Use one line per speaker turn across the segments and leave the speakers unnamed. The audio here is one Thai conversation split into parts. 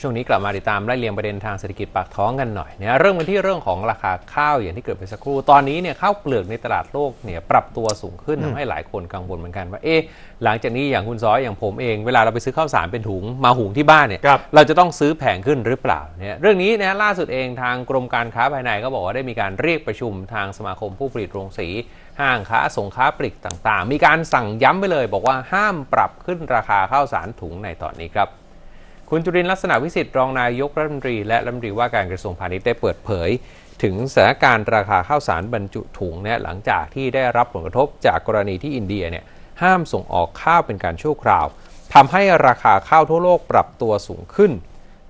ช่วงนี้กลับมาติดตามไล่เรียงประเด็นทางเศรษฐกิจปากท้องกันหน่อยเนี่ยเริ่มกันที่เรื่องของราคาข้าวอย่างที่เกิดไปสักครู่ ตอนนี้เนี่ยข้าวเปลือกในตลาดโลกเนี่ยปรับตัวสูงขึ้นทำให้หลายคนกังวลเหมือนกันว่าเอ๊ะหลังจากนี้อย่างคุณซ้อยอย่างผมเองเวลาเราไปซื้อข้าวสารเป็นถุงมาหุงที่บ้านเนี่ย
ครับ
เราจะต้องซื้อแพงขึ้นหรือเปล่าเนี่ยเรื่องนี้นะล่าสุดเองทางกรมการค้าภายในก็บอกว่าได้มีการเรียกประชุมทางสมาคมผู้ผลิตโรงสีห้างค้าส่งค้าปลีกต่างๆ มีการสั่งย้ำไปเลย บอกว่าห้ามปรับขึ้นราคาข้าวสารถุงในตอนนี้ครับ คุณจุรินลักษณะวิสิทธิ์รองนายกรัฐมนตรีและรัฐมนตรีว่าการกระทรวงพาณิชย์ได้เปิดเผย ถึงสถานการณ์ราคาข้าวสารบรรจุถุงเนี่ยหลังจากที่ได้รับผลกระทบจากกรณีที่อินเดียเนี่ยห้ามส่งออกข้าวเป็นการชั่วคราวทำให้ราคาข้าวทั่วโลกปรับตัวสูงขึ้น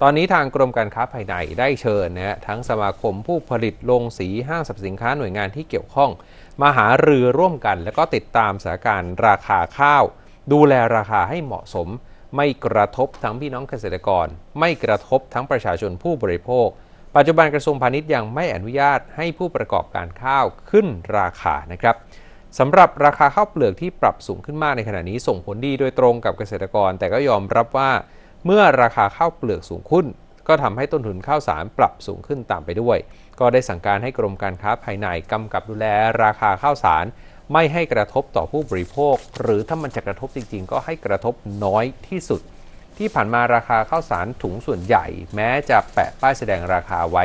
ตอนนี้ทางกรมการค้าภายในได้เชิญนะฮะทั้งสมาคมผู้ผลิตโรงสีห้างสรรพสินค้าหน่วยงานที่เกี่ยวข้อง มาหารือร่วมกัน แล้วก็ติดตามสถานการณ์ราคาข้าว ดูแลราคาให้เหมาะสม ไม่กระทบทั้งพี่น้องเกษตรกร ไม่กระทบทั้งประชาชนผู้บริโภค ปัจจุบันกระทรวงพาณิชย์ยังไม่อนุญาตให้ผู้ประกอบการข้าวขึ้นราคานะครับสำหรับราคาข้าวเปลือกที่ปรับสูงขึ้นมากในขณะนี้ส่งผลดีโดยตรงกับเกษตรกร แต่ก็ยอมรับว่า เมื่อราคาข้าวเปลือกสูงขึ้น ก็ทำให้ต้นทุนข้าวสารปรับสูงขึ้นตามไปด้วย ก็ได้สั่งการให้กรมการค้าภายในกำกับดูแลราคาข้าวสาร ไม่ให้กระทบต่อผู้บริโภค หรือถ้ามันจะกระทบจริง ๆ ก็ให้กระทบน้อยที่สุด ที่ผ่านมาราคาข้าวสารถุงส่วนใหญ่ แม้จะแปะป้ายแสดงราคาไว้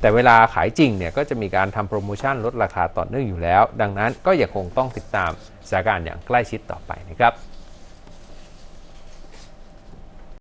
แต่เวลาขายจริงเนี่ยก็จะมีการทำโปรโมชั่นลดราคาต่อเนื่องอยู่แล้ว ดังนั้นก็ยังคงต้องติดตามสถานการณ์อย่างใกล้ชิดต่อไปนะครับ